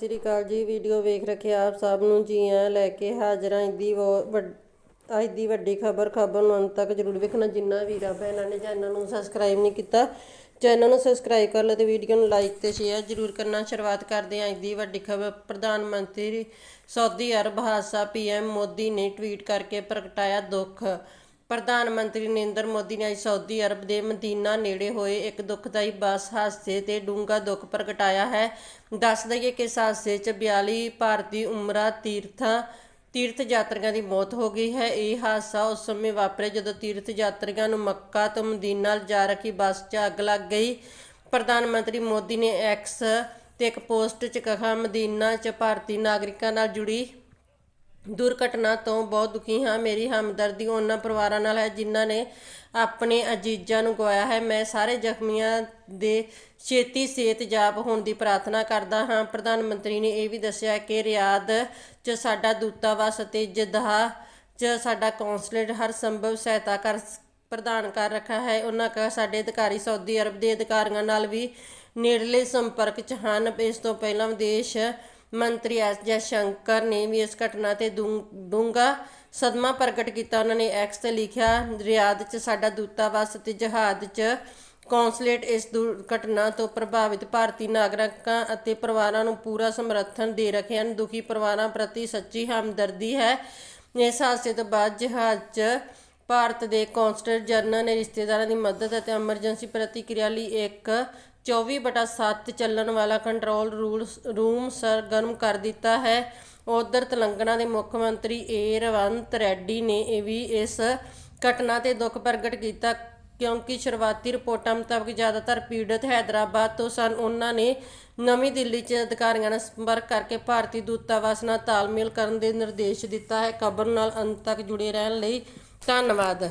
ਸ੍ਰੀ ਅਕਾਲ ਜੀ ਵੀਡੀਓ ਵੇਖ ਰੱਖੇ ਆਪ ਸਭ ਨੂੰ ਜੀ ਆਇਆਂ ਲੈ ਕੇ ਹਾਜ਼ਰ। ਹਾਂ ਦੀ ਅੱਜ ਦੀ ਵੱਡੀ ਖਬਰ ਖਬਰ ਨੂੰ ਅੰਤ ਤੱਕ ਜਰੂਰ ਵੇਖਣਾ। ਜਿੰਨਾ ਵੀਰਾਂ ਭੈਣਾਂ ਨੇ ਚੈਨਲ ਨੂੰ ਸਬਸਕ੍ਰਾਈਬ ਨਹੀਂ ਕੀਤਾ, ਚੈਨਲ ਨੂੰ ਸਬਸਕ੍ਰਾਈਬ ਕਰ ਲਓ ਤੇ ਵੀਡੀਓ ਨੂੰ ਲਾਈਕ ਤੇ ਸ਼ੇਅਰ ਜਰੂਰ ਕਰਨਾ। ਸ਼ੁਰੂਆਤ ਕਰਦੇ ਹਾਂ ਅੱਜ ਦੀ ਵੱਡੀ ਖਬਰ। ਪ੍ਰਧਾਨ ਮੰਤਰੀ ਸਾਊਦੀ ਅਰਬ ਹਾਦਸਾ ਪੀਐਮ ਮੋਦੀ ਨੇ ਟਵੀਟ ਕਰਕੇ ਪ੍ਰਗਟਾਇਆ ਦੁੱਖ। ਪ੍ਰਧਾਨ ਮੰਤਰੀ ਨਰਿੰਦਰ ਮੋਦੀ ਨੇ ਅੱਜ ਸਾਊਦੀ ਅਰਬ ਦੇ ਮਦੀਨਾ ਨੇੜੇ ਹੋਏ ਇੱਕ ਦੁਖਦਾਈ ਬੱਸ ਹਾਦਸੇ ਤੇ ਡੂੰਘਾ ਦੁੱਖ ਪ੍ਰਗਟਾਇਆ ਹੈ। ਦੱਸ ਦਈਏ ਕਿ ਇਸ ਹਾਦਸੇ 'ਚ 42 ਭਾਰਤੀ ਉਮਰਾ ਤੀਰਥਾਂ ਤੀਰਥ ਯਾਤਰੀਆਂ ਦੀ ਮੌਤ ਹੋ ਗਈ ਹੈ। ਇਹ ਹਾਦਸਾ ਉਸ ਸਮੇਂ ਵਾਪਰਿਆ ਜਦੋਂ ਤੀਰਥ ਯਾਤਰੀਆਂ ਨੂੰ ਮੱਕਾ ਤੋਂ ਮਦੀਨਾ ਜਾ ਰਹੀ ਬੱਸ 'ਚ ਅੱਗ ਲੱਗ ਗਈ। ਪ੍ਰਧਾਨ ਮੰਤਰੀ ਮੋਦੀ ਨੇ ਐਕਸ ਤੇ ਇੱਕ ਪੋਸਟ 'ਚ ਕਹਾ, ਮਦੀਨਾ 'ਚ ਭਾਰਤੀ ਨਾਗਰਿਕਾਂ ਨਾਲ ਜੁੜੀ ਦੁਰਘਟਨਾ ਤੋਂ ਬਹੁਤ ਦੁਖੀ ਹਾਂ। ਮੇਰੀ ਹਮਦਰਦੀ ਉਹਨਾਂ ਪਰਿਵਾਰਾਂ ਨਾਲ ਹੈ ਜਿਨ੍ਹਾਂ ਨੇ ਆਪਣੇ ਅਜੀਜ਼ਾਂ ਨੂੰ ਗਵਾਇਆ ਹੈ। ਮੈਂ ਸਾਰੇ ਜ਼ਖਮੀਆਂ ਦੇ ਛੇਤੀ ਸਿਹਤ ਜਾਪ ਹੋਣ ਦੀ ਪ੍ਰਾਰਥਨਾ ਕਰਦਾ ਹਾਂ। ਪ੍ਰਧਾਨ ਮੰਤਰੀ ਨੇ ਇਹ ਵੀ ਦੱਸਿਆ ਕਿ ਰਿਆਦ 'ਚ ਸਾਡਾ ਦੂਤਾਵਾਸ ਅਤੇ ਜਦਾਹ 'ਚ ਸਾਡਾ ਕੌਂਸਲੇਟ ਹਰ ਸੰਭਵ ਸਹਾਇਤਾ ਕਰ ਪ੍ਰਦਾਨ ਕਰ ਰੱਖਾ ਹੈ। ਉਹਨਾਂ ਕਹਾ, ਸਾਡੇ ਅਧਿਕਾਰੀ ਸਾਊਦੀ ਅਰਬ ਦੇ ਅਧਿਕਾਰੀਆਂ ਨਾਲ ਵੀ ਨੇੜਲੇ ਸੰਪਰਕ 'ਚ ਹਨ। ਇਸ ਤੋਂ ਪਹਿਲਾਂ ਵਿਦੇਸ਼ ਮੰਤਰੀ ਐਸ ਜੈ ਸ਼ੰਕਰ ਨੇ ਵੀ ਇਸ ਘਟਨਾ ਤੇ ਡੂੰਘਾ ਸਦਮਾ ਪ੍ਰਗਟ ਕੀਤਾ। ਉਹਨਾਂ ਨੇ ਐਕਸ ਤੇ ਲਿਖਿਆ, ਰਿਆਦ 'ਚ ਸਾਡਾ ਦੂਤਾਵਾਸ ਤੇ ਜਹਾਜ਼ 'ਚ ਕੌਂਸਲੇਟ ਇਸ ਦੁਰਘਟਨਾ ਤੋਂ ਪ੍ਰਭਾਵਿਤ ਭਾਰਤੀ ਨਾਗਰਿਕਾਂ ਅਤੇ ਪਰਿਵਾਰਾਂ ਨੂੰ ਪੂਰਾ ਸਮਰਥਨ ਦੇ ਰਹੇ ਹਨ। ਦੁਖੀ ਪਰਿਵਾਰਾਂ ਪ੍ਰਤੀ ਸੱਚੀ ਹਮਦਰਦੀ ਹੈ। ਇਸ ਹਾਦਸੇ ਤੋਂ ਬਾਅਦ ਜਹਾਜ਼ 'ਚ ਭਾਰਤ ਦੇ ਕੌਂਸਲਰ ਜਨਰਲ ਨੇ ਰਿਸ਼ਤੇਦਾਰਾਂ ਦੀ ਮਦਦ ਅਤੇ ਐਮਰਜੈਂਸੀ ਪ੍ਰਤੀਕਿਰਿਆ ਲਈ ਇੱਕ 24/7 ਚੱਲਣ ਵਾਲਾ ਕੰਟਰੋਲ ਰੂਲ ਰੂਮ ਸਰਗਰਮ ਕਰ ਦਿੱਤਾ ਹੈ। ਉਧਰ ਤੇਲੰਗਾਨਾ ਦੇ ਮੁੱਖ ਮੰਤਰੀ ਏ ਰਵੰਤ ਰੈਡੀ ਨੇ ਇਹ ਵੀ ਇਸ ਘਟਨਾ ਤੇ ਦੁੱਖ ਪ੍ਰਗਟ ਕੀਤਾ ਕਿਉਂਕਿ ਸ਼ੁਰੂਆਤੀ ਰਿਪੋਰਟਾਂ ਮੁਤਾਬਕ ਜ਼ਿਆਦਾਤਰ ਪੀੜਤ ਹੈਦਰਾਬਾਦ ਤੋਂ ਸਨ। ਉਹਨਾਂ ਨੇ ਨਵੀਂ ਦਿੱਲੀ 'ਚ ਅਧਿਕਾਰੀਆਂ ਨਾਲ ਸੰਪਰਕ ਕਰਕੇ ਭਾਰਤੀ ਦੂਤਾਵਾਸ ਨਾਲ ਤਾਲਮੇਲ ਕਰਨ ਦੇ ਨਿਰਦੇਸ਼ ਦਿੱਤਾ ਹੈ। ਖਬਰ ਨਾਲ ਅੰਤ ਤੱਕ ਜੁੜੇ ਰਹਿਣ ਲਈ ਧੰਨਵਾਦ।